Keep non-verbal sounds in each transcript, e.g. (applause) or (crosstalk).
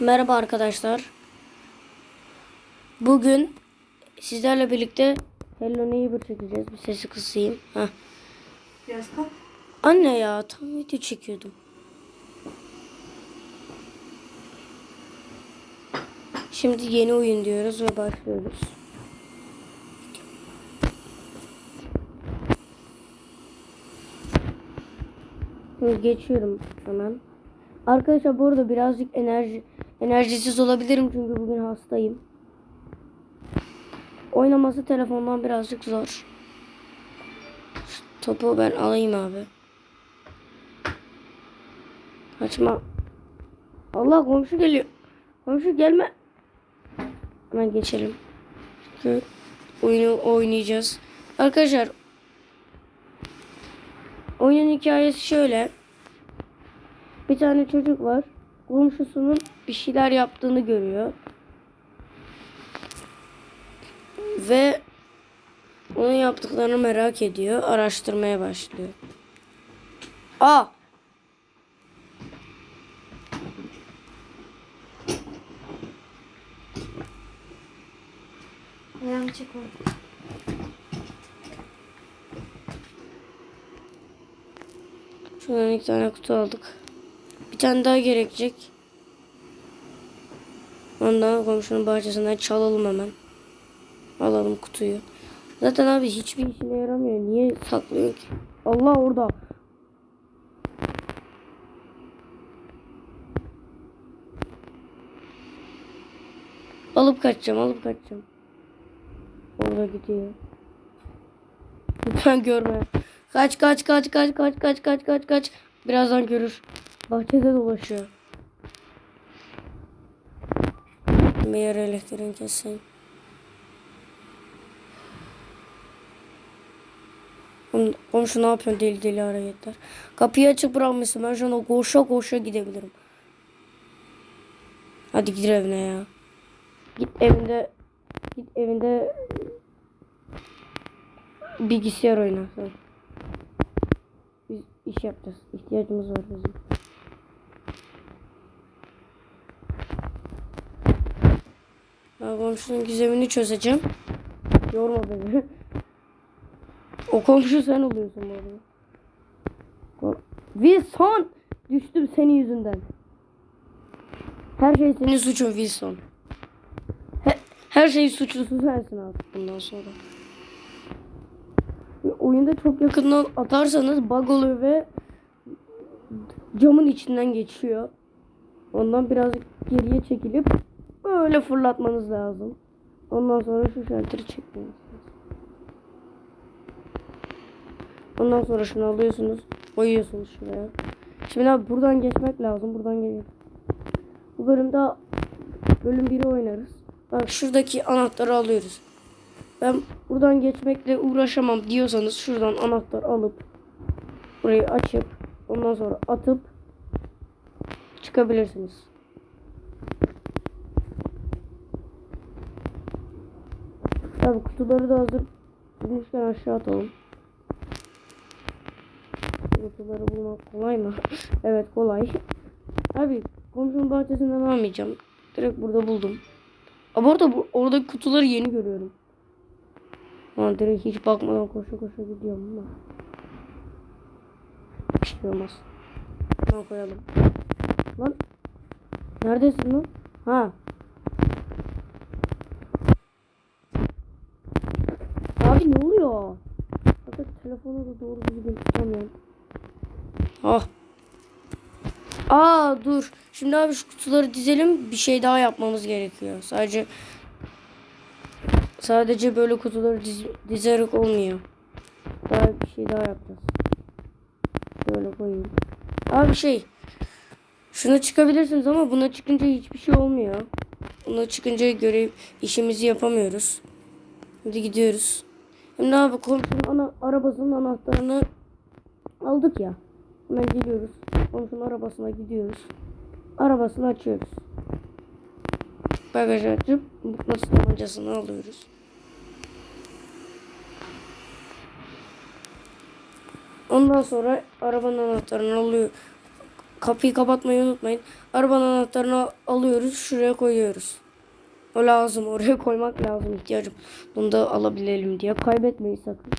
Merhaba arkadaşlar. Bugün sizlerle birlikte Hello Neighbor çekeceğiz. Bir sesi kısayım. Heh. Biraz kalk. Anne ya tam video çekiyordum. Şimdi yeni oyun diyoruz ve başlıyoruz. Şimdi geçiyorum hemen. Arkadaşlar bu arada birazcık enerji enerjisiz olabilirim çünkü bugün hastayım. Oynaması telefondan birazcık zor. Topu ben alayım abi. Açma. Allah komşu geliyor. Komşu gelme. Hemen geçelim. Çünkü oyunu oynayacağız. Arkadaşlar oyunun hikayesi şöyle. Bir tane çocuk var. Komşusunun bir şeyler yaptığını görüyor. Ve onun yaptıklarını merak ediyor. Araştırmaya başlıyor. Aa! Ayağımı çek orada. Şuradan iki tane kutu aldık. Bir tane daha gerekecek. Ondan komşunun bahçesinden çalalım hemen. Alalım kutuyu. Zaten abi hiçbir işine yaramıyor. Niye saklıyorsun ki? Allah orada. Alıp kaçacağım, alıp kaçacağım. Orada gidiyor. Lütfen görme. Kaç kaç kaç kaç kaç kaç kaç kaç kaç. Birazdan görür. Bahçede dolaşıyor. Elektriğini keseyim. Kom- Komşu ne yapıyorsun deli deli hareketler. Kapıyı açık bırakmışsın. Ben şu anda koşa koşa gidebilirim. Hadi gir evine ya. Git evinde git evinde bilgisayar oyna. sen. Biz iş yapacağız. İhtiyacımız var bizim. Ben komşunun gizemini çözeceğim. Yorma beni. o komşu sen oluyorsun bu arada. Wilson! Düştüm senin yüzünden. Her şey senin suçun Wilson. He- her şeyin suçlusu sensin artık bundan sonra. Oyunda çok yakından atarsanız bug oluyor ve camın içinden geçiyor. Ondan birazcık geriye çekilip böyle fırlatmanız lazım. Ondan sonra şu şalteri çekmeniz. Ondan sonra şunu alıyorsunuz. Koyuyorsunuz şuraya. Şimdi abi buradan geçmek lazım. Buradan geç. Bu bölümde bölüm 1'i oynarız. Bak şuradaki anahtarı alıyoruz. Ben buradan geçmekle uğraşamam diyorsanız şuradan anahtar alıp burayı açıp ondan sonra atıp çıkabilirsiniz. Tabi kutuları da hazır bulmuşken aşağı atalım. Kutuları bulmak kolay mı? (laughs) evet kolay. Abi komşunun bahçesinden almayacağım. Direkt burada buldum. Ama orada bu, oradaki kutuları yeni görüyorum. Ama direkt hiç bakmadan koşa koşa gidiyorum ama. Bir şey olmaz. Şuna koyalım. Lan. Neredesin lan? Ha. Abi ne oluyor? Fakat telefonu da doğru düzgün tutamıyorum. Ah. Aa dur. Şimdi abi şu kutuları dizelim. Bir şey daha yapmamız gerekiyor. Sadece sadece böyle kutuları diz, dizerek olmuyor. Daha bir şey daha yapacağız. Şöyle koyayım. Abi şey. Şuna çıkabilirsiniz ama buna çıkınca hiçbir şey olmuyor. Buna çıkınca görev işimizi yapamıyoruz. Hadi gidiyoruz. Şimdi abi komşunun ana, arabasının anahtarını aldık ya. Hemen geliyoruz. Komşunun arabasına gidiyoruz. Arabasını açıyoruz. Bagajı açıp mıknatıs tabancasını alıyoruz. Ondan sonra arabanın anahtarını alıyor. kapıyı kapatmayı unutmayın. Arabanın anahtarını alıyoruz. Şuraya koyuyoruz. O lazım. Oraya koymak lazım ihtiyacım. Bunu da alabilelim diye. Kaybetmeyin sakın.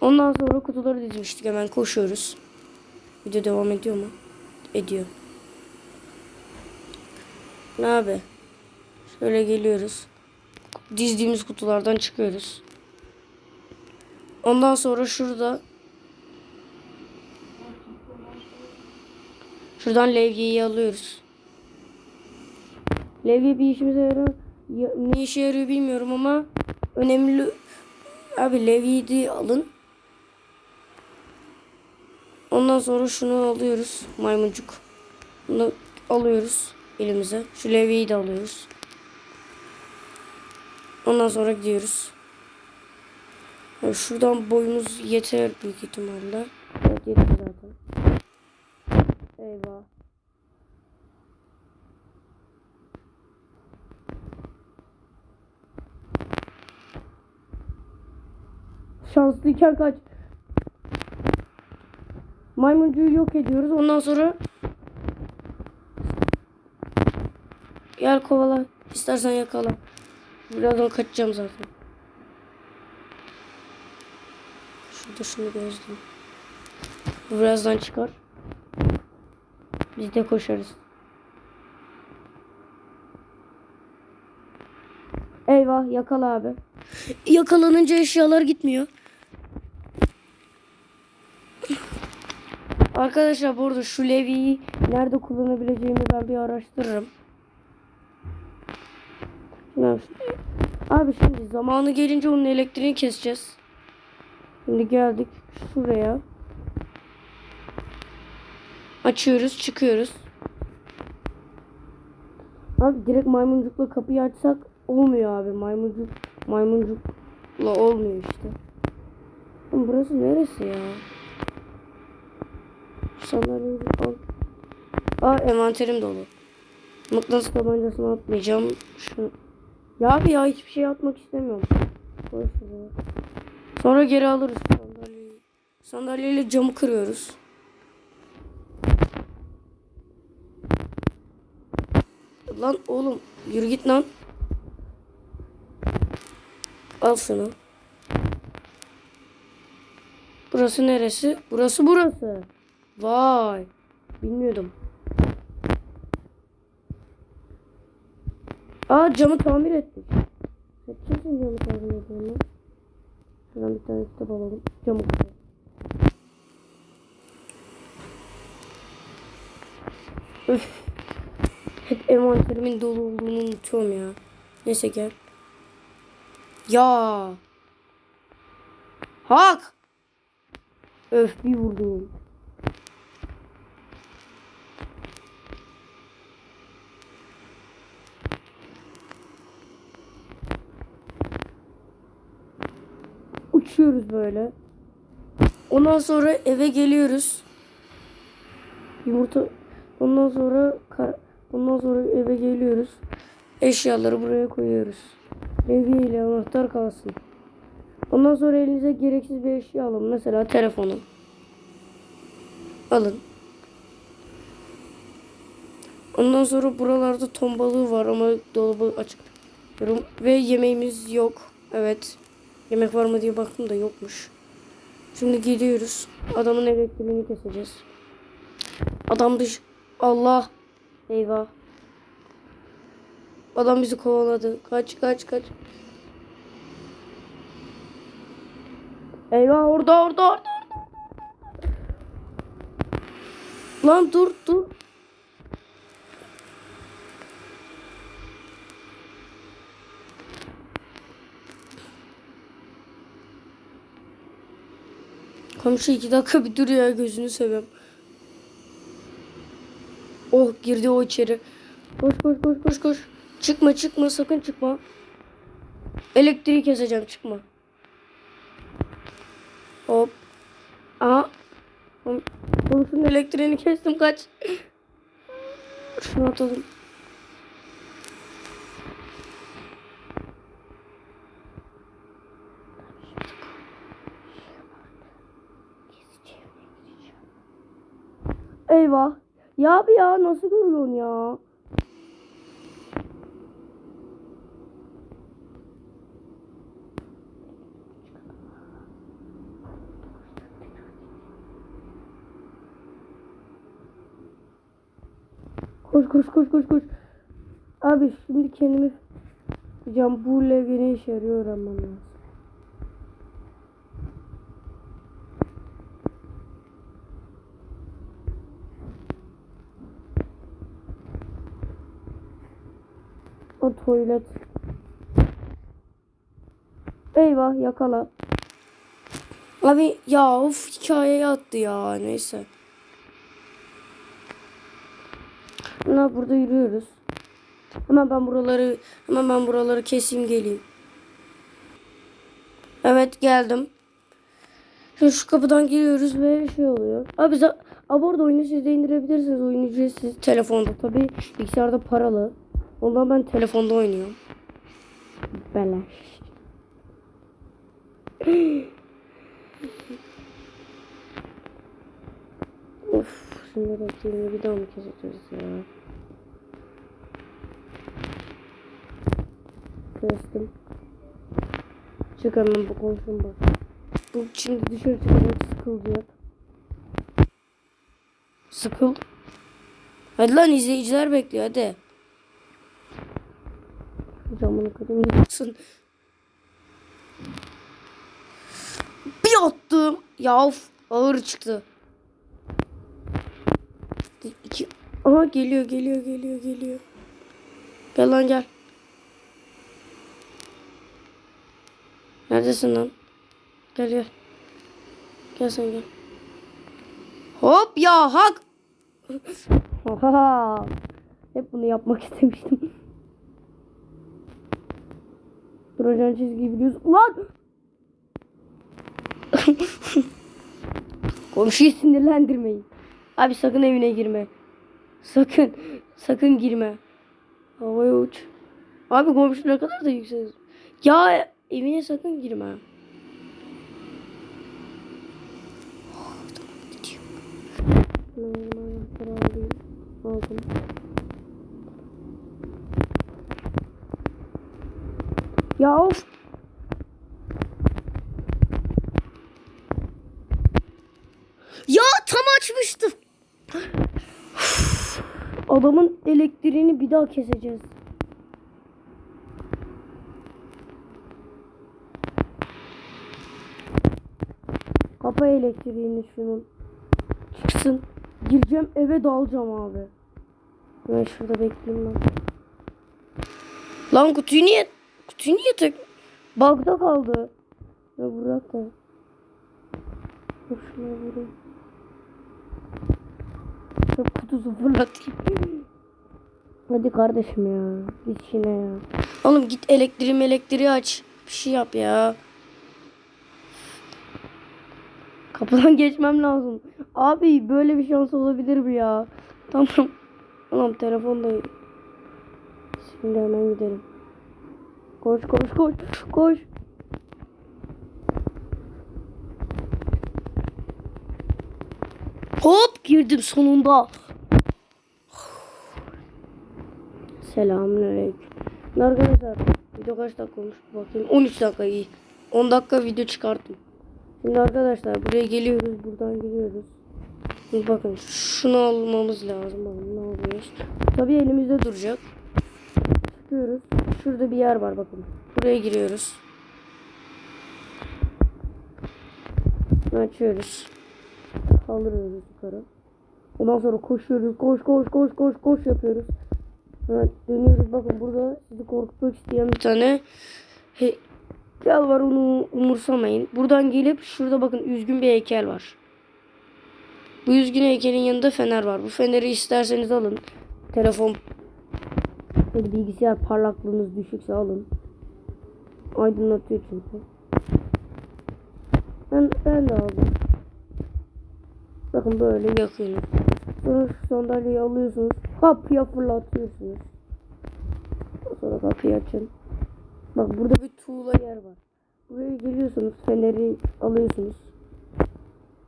Ondan sonra kutuları dizmiştik. Hemen koşuyoruz. Video devam ediyor mu? Ediyor. Ne abi? Şöyle geliyoruz. Dizdiğimiz kutulardan çıkıyoruz. Ondan sonra şurada Şuradan levyeyi alıyoruz. Levye bir işimize yarar. Ya- ne işe yarıyor bilmiyorum ama önemli. Abi levyeyi de alın. Ondan sonra şunu alıyoruz. Maymuncuk. Bunu alıyoruz elimize. Şu levyeyi de alıyoruz. Ondan sonra gidiyoruz. Yani şuradan boyumuz yeter büyük ihtimalle. Evet yeter zaten. Eyvah. Şanslıyken kaç. Maymuncuğu yok ediyoruz. Ondan sonra Gel kovala. İstersen yakala. Birazdan kaçacağım zaten. Şurada şunu gözleyeyim. Birazdan çıkar. Biz de koşarız. Eyvah yakala abi. Yakalanınca eşyalar gitmiyor. Arkadaşlar bu arada şu levyeyi nerede kullanabileceğimi ben bir araştırırım. Abi şimdi zamanı gelince onun elektriğini keseceğiz. Şimdi geldik şuraya. Açıyoruz, çıkıyoruz. Abi direkt maymuncukla kapıyı açsak olmuyor abi. Maymuncuk maymuncukla olmuyor işte. Burası neresi ya? Al. Aa envanterim dolu. Mıknatıs tabancasını atmayacağım. Şu... Ya abi ya hiçbir şey atmak istemiyorum. Sonra geri alırız sandalyeyi. Sandalyeyle camı kırıyoruz. Lan oğlum yürü git lan. Al şunu. Burası neresi? Burası burası. Vay. Bilmiyordum. Aa camı tamir ettik. Yapacağız camı tamir edelim. Şuradan bir tane kitap alalım. Camı. Öf. Hep envanterimin dolu olduğunu unutuyorum ya. Neyse gel. Ya. Hak. Öf bir vurdum. Uçuyoruz böyle. Ondan sonra eve geliyoruz. Yumurta ondan sonra kar, ondan sonra eve geliyoruz. Eşyaları buraya koyuyoruz. Levye ile anahtar kalsın. Ondan sonra elinize gereksiz bir eşya alın. Mesela telefonu. Alın. Ondan sonra buralarda ton balığı var ama dolabı açık. Ve yemeğimiz yok. Evet. Yemek var mı diye baktım da yokmuş. Şimdi gidiyoruz. Adamın elektriğini keseceğiz. Adam dış... Allah. Eyvah. Adam bizi kovaladı. Kaç kaç kaç. Eyvah orada orada orada. Lan dur dur. Komşu iki dakika bir dur ya gözünü seveyim. Oh girdi o içeri. Koş koş koş koş koş. Çıkma çıkma sakın çıkma. Elektriği keseceğim çıkma. Hop. Aha. Oğlum oğlum şunun elektriğini kestim kaç. Şunu atalım. Eyvah. Ya abi ya nasıl görüyorsun ya? Koş koş koş koş koş. Abi şimdi kendimi Hocam bu levye ne işe yarıyor öğrenmem O tuvalet. Eyvah yakala. Abi ya of hikayeye attı ya neyse. Ne burada yürüyoruz. Hemen ben buraları hemen ben buraları keseyim geleyim. Evet geldim. Şimdi şu kapıdan giriyoruz ve şey oluyor. Abi za- Abi orada oyunu siz de indirebilirsiniz. Oyun ücretsiz. Telefonda tabi. Bilgisayarda paralı. Ondan ben telefonda oynuyorum. Beleş. (gasps) of. Şimdi bekleyin bir daha mı keseceğiz ya? Kestim. Çık hemen bu konuşun bak. Bu şimdi dışarı çıkacak sıkılacak. Sıkıl. Hadi lan izleyiciler bekliyor hadi. Camını kırayım gitsin. Bir attım. Ya of ağır çıktı. İki. Aha geliyor geliyor geliyor geliyor. Gel lan gel. Neredesin lan? Gel gel. Gel sen gel. Hop ya hak. (laughs) Hep bunu yapmak istemiştim. Duracağın çizgiyi biliyorsun. Ulan! (laughs) Komşuyu sinirlendirmeyin. Abi sakın evine girme. Sakın. Sakın girme. Havaya uç. Abi komşu ne kadar da yüksek. Ya evine sakın girme. Oh, tamam, gidiyor. Ben. Aldım. Ya of. Ya tam açmıştım. Adamın elektriğini bir daha keseceğiz. Kapa elektriğini şunun. Çıksın. Gireceğim eve dalacağım abi. Ben şurada bekleyeyim ben. Lan kutuyu niye kutuyu niye tek bug'da kaldı. Ya bırak da. Dur şuna vurayım. Çöp kutusu fırlatayım. Hadi kardeşim ya. Git işine ya. Oğlum git elektriği elektriği aç. Bir şey yap ya. Kapıdan geçmem lazım. Abi böyle bir şans olabilir mi ya? Tamam. Tamam telefonda. Şimdi hemen gidelim. Koş koş koş koş. Hop girdim sonunda. Selamünaleyküm. Arkadaşlar video kaç dakika olmuş bakayım. 13 dakika iyi. 10 dakika video çıkarttım. Şimdi arkadaşlar buraya geliyoruz. Buradan gidiyoruz. Şimdi bakın şunu almamız lazım. Ne alıyoruz. Tabii elimizde duracak. Çıkıyoruz. Şurada bir yer var bakın. Buraya giriyoruz. Açıyoruz. Kaldırıyoruz yukarı. Ondan sonra koşuyoruz. Koş koş koş koş koş yapıyoruz. Evet dönüyoruz. Bakın burada sizi korkutmak isteyen bir tane heykel var. Onu umursamayın. Buradan gelip şurada bakın üzgün bir heykel var. Bu üzgün heykelin yanında fener var. Bu feneri isterseniz alın. Telefon böyle bilgisayar parlaklığınız düşükse alın. Aydınlatıyor çünkü. Ben, ben de aldım. Bakın böyle yakıyorsunuz. Sonra şu sandalyeyi alıyorsunuz. Kapıya fırlatıyorsunuz. Sonra kapıyı açın. Bak burada bir tuğla yer var. Buraya geliyorsunuz. Feneri alıyorsunuz.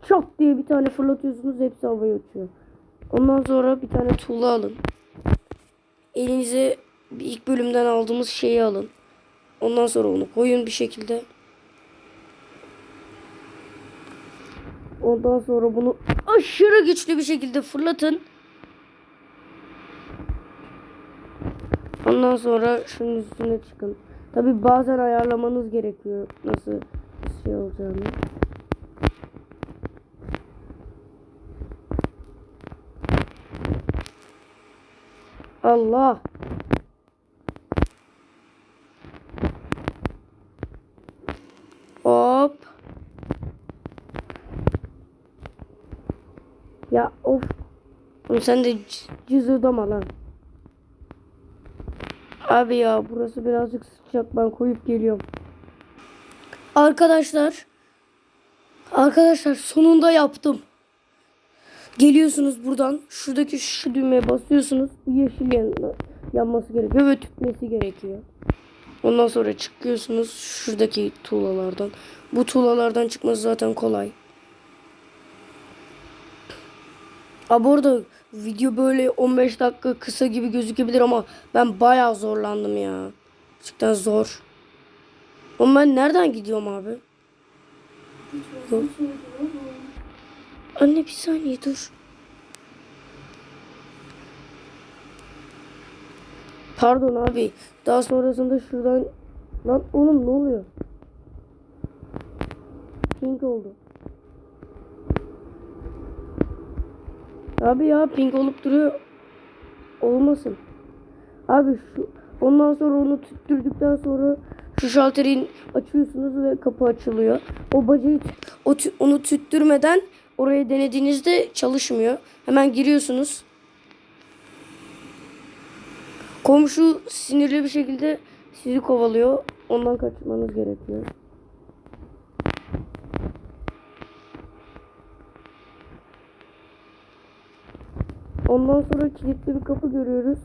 Çok diye bir tane fırlatıyorsunuz. Hepsi havaya uçuyor. Ondan sonra bir tane tuğla alın. Elinize ilk bölümden aldığımız şeyi alın. Ondan sonra onu koyun bir şekilde. Ondan sonra bunu aşırı güçlü bir şekilde fırlatın. Ondan sonra şunun üstüne çıkın. Tabi bazen ayarlamanız gerekiyor nasıl şey olacağını. Allah. Hop. Ya of. Oğlum sen de cızırdama lan. Abi ya burası birazcık sıcak ben koyup geliyorum. Arkadaşlar. Arkadaşlar sonunda yaptım. Geliyorsunuz buradan. Şuradaki şu düğmeye basıyorsunuz. Bu yeşil yan- yanması gerekiyor ve tütmesi gerekiyor. Ondan sonra çıkıyorsunuz şuradaki tuğlalardan. Bu tuğlalardan çıkması zaten kolay. Ha bu arada video böyle 15 dakika kısa gibi gözükebilir ama ben bayağı zorlandım ya. Gerçekten zor. Oğlum ben nereden gidiyorum abi? Yok. Anne bir saniye dur. Pardon abi. Daha sonrasında şuradan... Lan oğlum ne oluyor? Pink oldu. Abi ya pink olup duruyor. Olmasın. Abi şu ondan sonra onu tüttürdükten sonra şu şalteri açıyorsunuz ve kapı açılıyor. O bacayı o onu tüttürmeden oraya denediğinizde çalışmıyor. Hemen giriyorsunuz. Komşu sinirli bir şekilde sizi kovalıyor. Ondan kaçmanız gerekiyor. Ondan sonra kilitli bir kapı görüyoruz.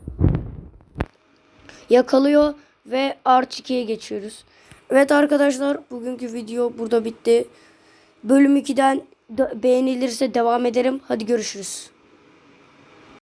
Yakalıyor ve Arch 2'ye geçiyoruz. Evet arkadaşlar bugünkü video burada bitti. Bölüm 2'den de- beğenilirse devam ederim. Hadi görüşürüz.